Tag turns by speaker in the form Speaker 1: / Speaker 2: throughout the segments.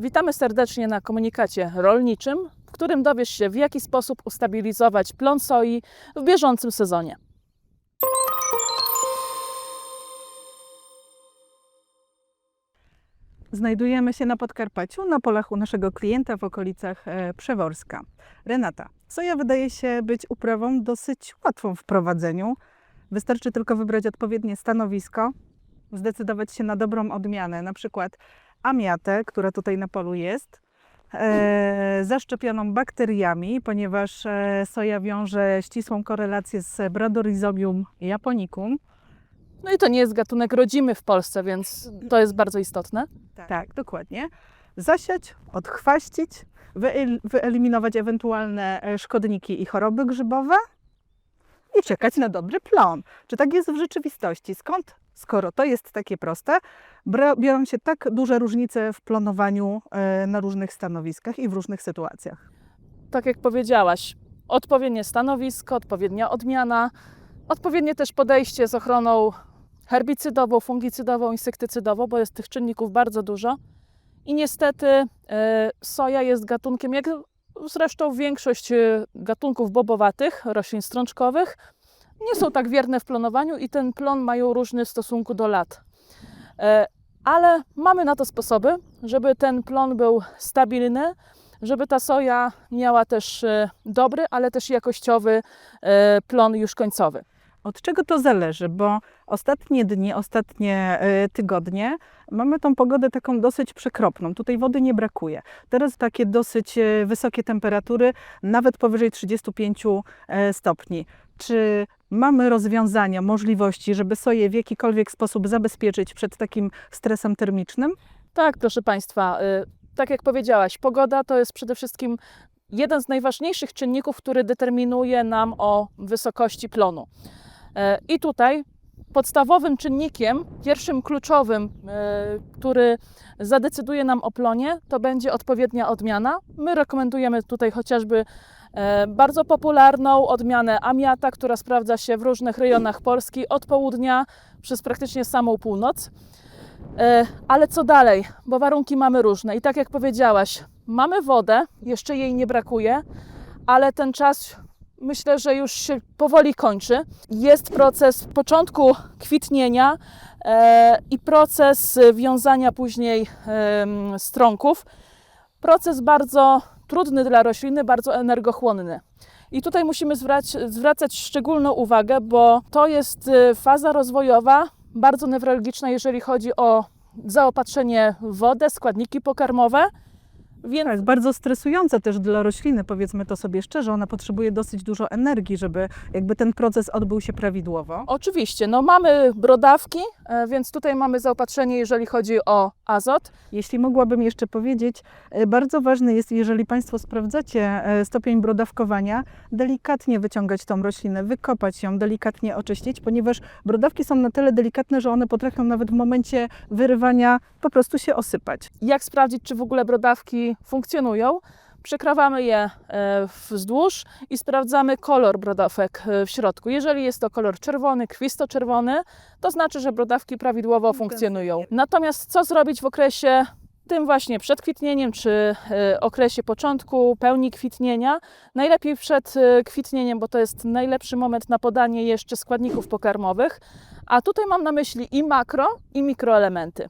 Speaker 1: Witamy serdecznie na komunikacie rolniczym, w którym dowiesz się, w jaki sposób ustabilizować plon soi w bieżącym sezonie.
Speaker 2: Znajdujemy się na Podkarpaciu, na polach u naszego klienta w okolicach e, Przeworska. Renata, soja wydaje się być uprawą dosyć łatwą w prowadzeniu. Wystarczy tylko wybrać odpowiednie stanowisko, zdecydować się na dobrą odmianę, na przykład amiatę, która tutaj na polu jest, e, zaszczepioną bakteriami, ponieważ e, soja wiąże ścisłą korelację z Bradorhizobium japonicum.
Speaker 1: No i to nie jest gatunek rodzimy w Polsce, więc to jest bardzo istotne.
Speaker 2: Tak, dokładnie. Zasiać, odchwaścić, wyel- wyeliminować ewentualne e, szkodniki i choroby grzybowe i czekać na dobry plon. Czy tak jest w rzeczywistości? Skąd, skoro to jest takie proste, biorą się tak duże różnice w plonowaniu e, na różnych stanowiskach i w różnych sytuacjach?
Speaker 1: Tak jak powiedziałaś, odpowiednie stanowisko, odpowiednia odmiana, odpowiednie też podejście z ochroną herbicydową, fungicydową, insektycydową, bo jest tych czynników bardzo dużo. I niestety e, soja jest gatunkiem, jak zresztą większość e, gatunków bobowatych, roślin strączkowych, nie są tak wierne w plonowaniu i ten plon mają różny w stosunku do lat. E, Ale mamy na to sposoby, żeby ten plon był stabilny, żeby ta soja miała też e, dobry, ale też jakościowy e, plon już końcowy.
Speaker 2: Od czego to zależy? Bo ostatnie dni, ostatnie tygodnie mamy tą pogodę taką dosyć przekropną. Tutaj wody nie brakuje. Teraz takie dosyć wysokie temperatury, nawet powyżej 35 e, stopni. Czy mamy rozwiązania, możliwości, żeby soję w jakikolwiek sposób zabezpieczyć przed takim stresem termicznym?
Speaker 1: Tak, proszę Państwa, y, tak jak powiedziałaś, pogoda to jest przede wszystkim jeden z najważniejszych czynników, który determinuje nam o wysokości plonu. E, I tutaj podstawowym czynnikiem, pierwszym kluczowym, e, który zadecyduje nam o plonie, to będzie odpowiednia odmiana. My rekomendujemy tutaj chociażby e, bardzo popularną odmianę Amiata, która sprawdza się w różnych rejonach Polski od południa przez praktycznie samą północ. E, Ale co dalej? Bo warunki mamy różne. I tak jak powiedziałaś, mamy wodę, jeszcze jej nie brakuje, ale ten czas myślę, że już się powoli kończy. Jest proces początku kwitnienia e, i proces wiązania później em, stronków. Proces bardzo trudny dla rośliny, bardzo energochłonny. I tutaj musimy zwracać szczególną uwagę, bo to jest y, faza rozwojowa bardzo newralgiczna, jeżeli chodzi o zaopatrzenie w wodę, składniki pokarmowe. Więc
Speaker 2: jest bardzo stresujące też dla rośliny, powiedzmy to sobie szczerze. Ona potrzebuje dosyć dużo energii, żeby jakby ten proces odbył się prawidłowo.
Speaker 1: oczywiście, no mamy brodawki, e, więc tutaj mamy zaopatrzenie, jeżeli chodzi o azot.
Speaker 2: Jeśli mogłabym jeszcze powiedzieć, e, bardzo ważne jest, jeżeli Państwo sprawdzacie e, stopień brodawkowania, delikatnie wyciągać tą roślinę, wykopać ją, delikatnie oczyścić, ponieważ brodawki są na tyle delikatne, że one potrafią nawet w momencie wyrywania po prostu się osypać.
Speaker 1: Jak sprawdzić, czy w ogóle brodawki funkcjonują? Przekrawamy je e, wzdłuż i sprawdzamy kolor brodawek e, w środku. Jeżeli jest to kolor czerwony, krwisto-czerwony, to znaczy, że brodawki prawidłowo funkcjonują. Natomiast co zrobić w okresie tym właśnie przed kwitnieniem, czy e, okresie początku pełni kwitnienia? Najlepiej przed kwitnieniem, bo to jest najlepszy moment na podanie jeszcze składników pokarmowych. A tutaj mam na myśli i makro, i mikroelementy.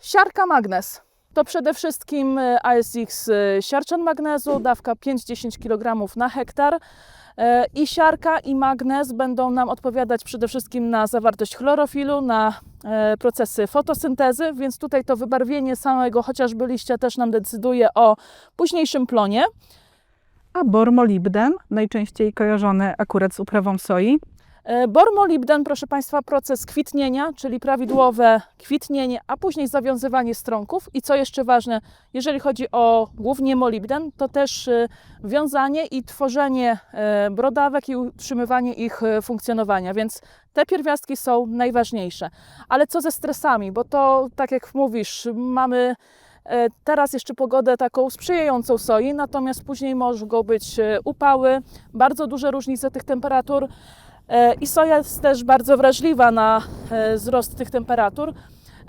Speaker 1: Siarka magnez. To przede wszystkim e, ASX e, siarczan magnezu, dawka 5-10 kg na hektar. E, I siarka i magnez będą nam odpowiadać przede wszystkim na zawartość chlorofilu, na procesy fotosyntezy, więc tutaj to wybarwienie samego chociażby liścia też nam decyduje o późniejszym plonie.
Speaker 2: A bormolibden, najczęściej kojarzony akurat z uprawą soi,
Speaker 1: Bormolibden, proszę Państwa, proces kwitnienia, czyli prawidłowe kwitnienie, a później zawiązywanie stronków. I co jeszcze ważne, jeżeli chodzi o głównie molibden, to też e, wiązanie i tworzenie e, brodawek i utrzymywanie ich e, funkcjonowania. Więc te pierwiastki są najważniejsze. Ale co ze stresami? Bo to, tak jak mówisz, mamy e, teraz jeszcze pogodę taką sprzyjającą soi, natomiast później mogą być e, upały, bardzo duże różnice tych temperatur. E, I soja jest też bardzo wrażliwa na e, wzrost tych temperatur.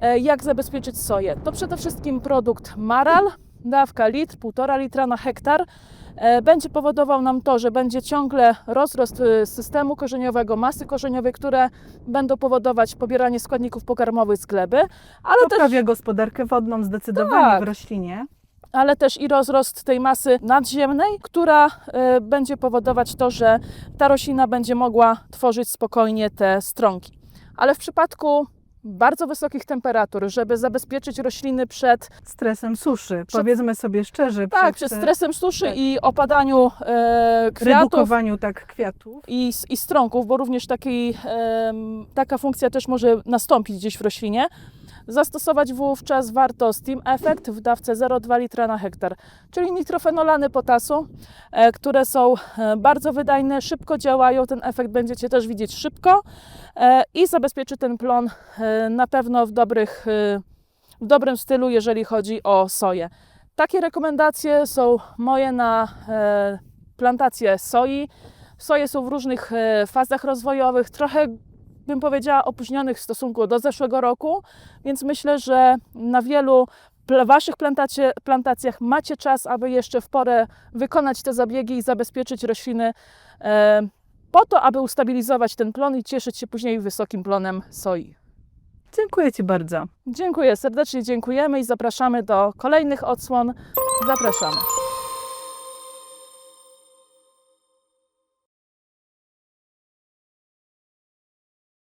Speaker 1: E, Jak zabezpieczyć soję? To przede wszystkim produkt Maral, dawka litr, 1,5 litra na hektar. Będzie powodował nam to, że będzie ciągle rozrost systemu korzeniowego, masy korzeniowej, które będą powodować pobieranie składników pokarmowych z gleby, ale też
Speaker 2: Poprawia gospodarkę wodną zdecydowanie
Speaker 1: Tak.
Speaker 2: w roślinie.
Speaker 1: Ale też i rozrost tej masy nadziemnej, która e, będzie powodować to, że ta roślina będzie mogła tworzyć spokojnie te stronki. Ale w przypadku bardzo wysokich temperatur, żeby zabezpieczyć rośliny przed,
Speaker 2: Stresem suszy,
Speaker 1: Przed-
Speaker 2: powiedzmy sobie szczerze.
Speaker 1: tak,
Speaker 2: przed
Speaker 1: przed stresem suszy
Speaker 2: tak.
Speaker 1: i opadaniu e, kwiatów
Speaker 2: redukowaniu tak kwiatów.
Speaker 1: i, i strąków, bo również taki, em, taka funkcja też może nastąpić gdzieś w roślinie. Zastosować wówczas warto Steam Effect w dawce 0,2 litra na hektar, czyli nitrofenolany potasu, e, które są e, bardzo wydajne, szybko działają, ten efekt będziecie też widzieć szybko e, i zabezpieczy ten plon e, na pewno w, dobrych, e, w dobrym stylu, jeżeli chodzi o soję. Takie rekomendacje są moje na e, plantację soi. Soje są w różnych e, fazach rozwojowych, trochę bym powiedziała opóźnionych w stosunku do zeszłego roku, więc myślę, że na wielu Waszych plantacie, plantacjach macie czas, aby jeszcze w porę wykonać te zabiegi i zabezpieczyć rośliny e, po to, aby ustabilizować ten plon i cieszyć się później wysokim plonem soi.
Speaker 2: Dziękuję Ci bardzo.
Speaker 1: Dziękuję serdecznie, dziękujemy i zapraszamy do kolejnych odsłon. Zapraszamy.